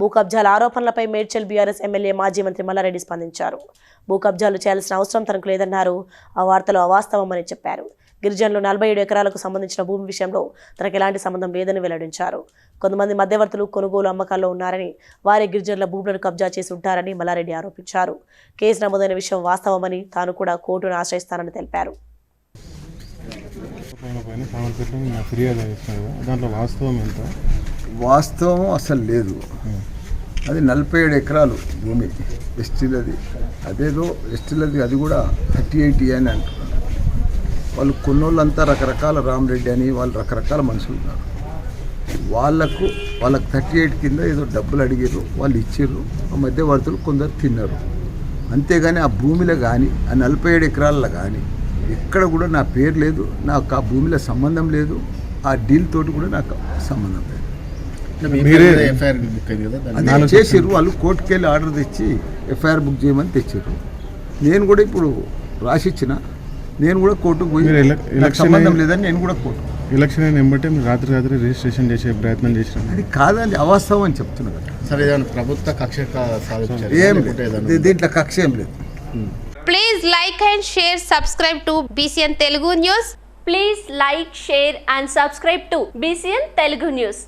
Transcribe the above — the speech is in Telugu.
భూ కబ్జాల ఆరోపణలపై మేడ్చల్ బీఆర్ఎస్ ఎమ్మెల్యే మాజీ మంత్రి మల్లారెడ్డి స్పందించారు. భూ కబ్జాలు చేయాల్సిన అవసరం తనకు లేదన్నారు. ఆ వార్తలు అవాస్తవమని చెప్పారు. గిరిజనులు నలభై ఏడు ఎకరాలకు సంబంధించిన భూమి విషయంలో తనకు ఎలాంటి సంబంధం లేదని వెల్లడించారు. కొంతమంది మధ్యవర్తులు కొనుగోలు అమ్మకాల్లో ఉన్నారని వారి గిరిజనుల భూములను కబ్జా చేసి ఉంటారని మల్లారెడ్డి ఆరోపించారు. కేసు నమోదైన విషయం వాస్తవమని తాను కూడా కోర్టును ఆశ్రయిస్తానని తెలిపారు. దాంట్లో ఎంత వాస్తవం అసలు లేదు. అది నలభై ఏడు ఎకరాలు భూమి. ఎస్టీలది అదేదో ఎస్టీలది అది కూడా థర్టీ ఎయిట్ అని అంటున్నారు. వాళ్ళు కొన్నోళ్ళంతా రకరకాల రామరెడ్డి అని వాళ్ళు రకరకాల మనుషులు ఉన్నారు. వాళ్ళకు వాళ్ళకి థర్టీ ఎయిట్ కింద ఏదో డబ్బులు అడిగారు వాళ్ళు ఇచ్చారు ఆ మధ్యవర్తులు కొందరు తిన్నారు. అంతేగాని ఆ భూమిలో కానీ ఆ నలభై ఏడు ఎకరాల్లో కానీ ఎక్కడ కూడా నా పేరు లేదు నాకు ఆ భూమిలో సంబంధం లేదు ఆ డీల్ తోటి కూడా నాకు సంబంధం లేదు. మీరే ఎఫ్ఐఆర్ బుక్ అయింది కదా దాన్ని అదే చేసిర్రు వాళ్ళు కోర్టుకి వెళ్ళి ఆర్డర్ తెచ్చి ఎఫ్ఐఆర్ బుక్ చేయమని తెచ్చారు నేను కూడా ఇప్పుడు రాసిచ్చిన నేను కూడా కోర్టుకు పోయి సంబంధం లేదని నేను కూడా కోర్టు ఎలక్షన్ అయిన వెంబటే మీరు రాత్రి రాత్రి రిజిస్ట్రేషన్ చేసే ప్రయత్నం చేసినాం అది కాదండి అవాస్తవం అని చెప్తున్నా. కదా సరే ప్రభుత్వ కక్ష ఏం దీంట్లో కక్ష ఏం లేదు. Please like and share, subscribe to BCN Telugu News. Please like, share and subscribe to BCN Telugu News.